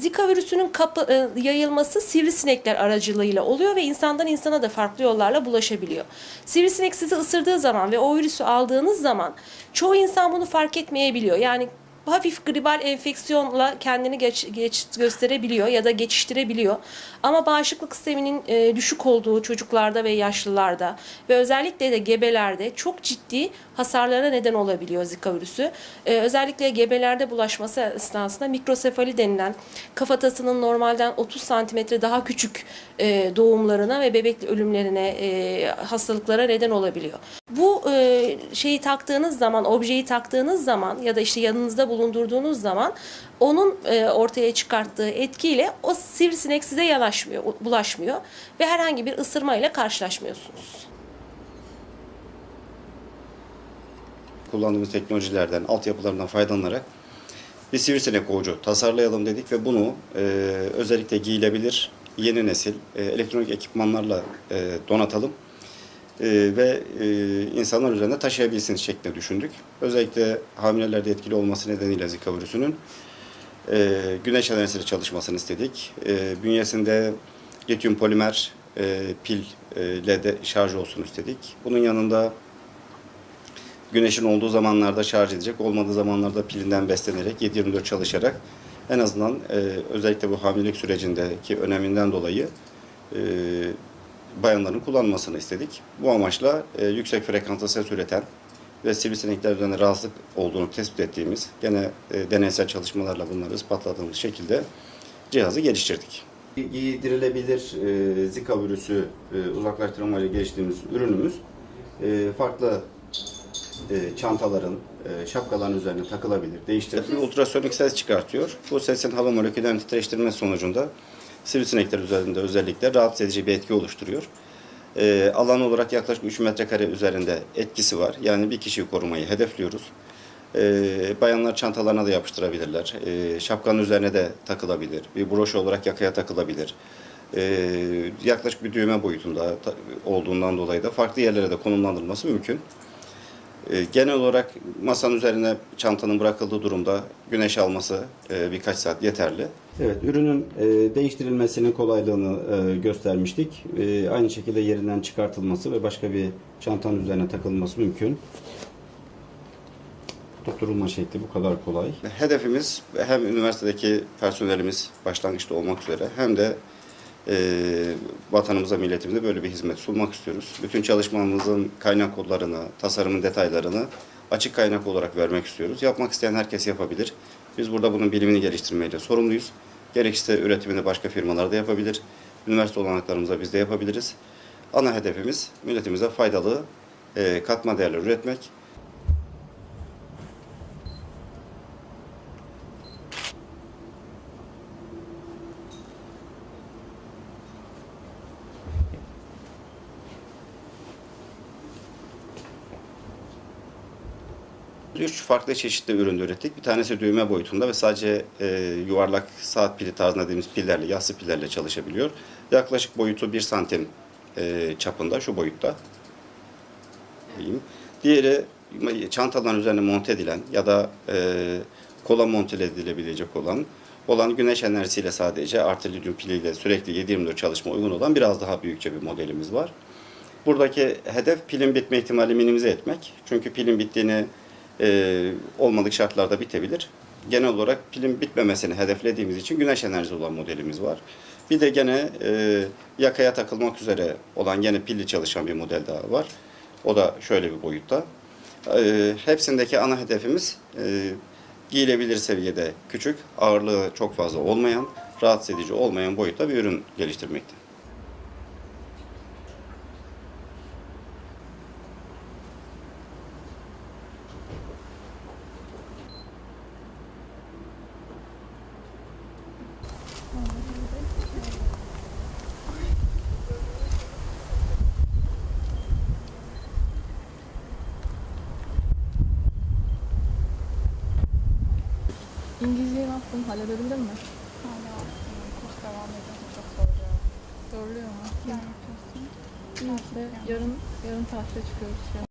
Zika virüsünün kapı, e, yayılması sivrisinekler aracılığıyla oluyor ve insandan insana da farklı yollarla bulaşabiliyor. Sivrisinek sizi ısırdığı zaman ve o virüsü aldığınız zaman çoğu insan bunu fark etmeyebiliyor. Yani hafif gribal enfeksiyonla kendini geç, geç gösterebiliyor ya da geçiştirebiliyor. Ama bağışıklık sisteminin e, düşük olduğu çocuklarda ve yaşlılarda ve özellikle de gebelerde çok ciddi hasarlara neden olabiliyor Zika virüsü. E, özellikle gebelerde bulaşması esnasında mikrosefali denilen kafatasının normalden 30 santimetre daha küçük e, doğumlarına ve bebek ölümlerine, e, hastalıklara neden olabiliyor. Bu e, şeyi taktığınız zaman, objeyi taktığınız zaman ya da işte yanınızda bulundurduğunuz zaman onun e, ortaya çıkarttığı etkiyle o sivrisinek size yanaşmıyor, bulaşmıyor ve herhangi bir ısırma ile karşılaşmıyorsunuz. kullandığımız teknolojilerden, altyapılarından faydalanarak bir sivrisinek kovucu tasarlayalım dedik ve bunu e, özellikle giyilebilir yeni nesil e, elektronik ekipmanlarla e, donatalım e, ve e, insanlar üzerinde taşıyabilsin şeklinde düşündük. Özellikle hamilelerde etkili olması nedeniyle Zika virüsünün e, güneş enerjisiyle çalışmasını istedik. E, bünyesinde lityum polimer e, pil ile de şarj olsun istedik. Bunun yanında güneşin olduğu zamanlarda şarj edecek, olmadığı zamanlarda pilinden beslenerek 7-24 çalışarak en azından özellikle bu hamilelik sürecindeki öneminden dolayı bayanların kullanmasını istedik. Bu amaçla e, yüksek frekanslı ses üreten ve sivrisinekler üzerinde rahatsızlık olduğunu tespit ettiğimiz, gene e, deneysel çalışmalarla bunları ispatladığımız şekilde cihazı geliştirdik. Giydirilebilir e, Zika virüsü e, uzaklaştırmayla geliştirdiğimiz ürünümüz e, farklı e, çantaların, e, şapkaların üzerine takılabilir, değiştirilebilir. Ultrasonik ses çıkartıyor. Bu sesin hava moleküllerini titreştirmesi sonucunda sivrisinekler üzerinde özellikle rahatsız edici bir etki oluşturuyor. E, alan olarak yaklaşık 3 metrekare üzerinde etkisi var. Yani bir kişiyi korumayı hedefliyoruz. E, bayanlar çantalarına da yapıştırabilirler. E, şapkanın üzerine de takılabilir. Bir broş olarak yakaya takılabilir. E, yaklaşık bir düğme boyutunda olduğundan dolayı da farklı yerlere de konumlandırılması mümkün. E, Genel olarak masanın üzerine çantanın bırakıldığı durumda güneş alması e, birkaç saat yeterli. Evet, ürünün e, değiştirilmesinin kolaylığını göstermiştik. Aynı şekilde yerinden çıkartılması ve başka bir çantanın üzerine takılması mümkün. Tutturulma şekli bu kadar kolay. Hedefimiz hem üniversitedeki personelimiz başlangıçta olmak üzere hem de vatanımıza, milletimize böyle bir hizmet sunmak istiyoruz. Bütün çalışmamızın kaynak kodlarını, tasarımın detaylarını açık kaynak olarak vermek istiyoruz. Yapmak isteyen herkes yapabilir. Biz burada bunun bilimini geliştirmeyle sorumluyuz. Gerekirse üretimini başka firmalarda yapabilir. Üniversite olanaklarımızda biz de yapabiliriz. Ana hedefimiz milletimize faydalı e, katma değerler üretmek. Üç farklı çeşitli ürün ürettik. Bir tanesi düğme boyutunda ve sadece e, yuvarlak saat pili tarzında dediğimiz pillerle, yassı pillerle çalışabiliyor. Yaklaşık boyutu 1 santim e, çapında, şu boyutta. Diğeri çantaların üzerine monte edilen ya da e, kola monte edilebilecek olan olan güneş enerjisiyle sadece artı lityum piliyle sürekli 7-24 çalışma uygun olan biraz daha büyükçe bir modelimiz var. Buradaki hedef pilin bitme ihtimali minimize etmek. Çünkü pilin bittiğini e, olmadık şartlarda bitebilir. Genel olarak pilin bitmemesini hedeflediğimiz için güneş enerjisi olan modelimiz var. Bir de gene e, yakaya takılmak üzere olan gene pilli çalışan bir model daha var. O da şöyle bir boyutta. E, hepsindeki ana hedefimiz e, giyilebilir seviyede küçük, ağırlığı çok fazla olmayan, rahatsız edici olmayan boyutta bir ürün geliştirmekte. İngilizceyi ne yaptın? Halledebildin mi? Hala kurs devam ediyor. Çok zor ya. Zorluyor mu? Yani yapıyorsun. İyi işte yarın, yarın tatile çıkıyoruz.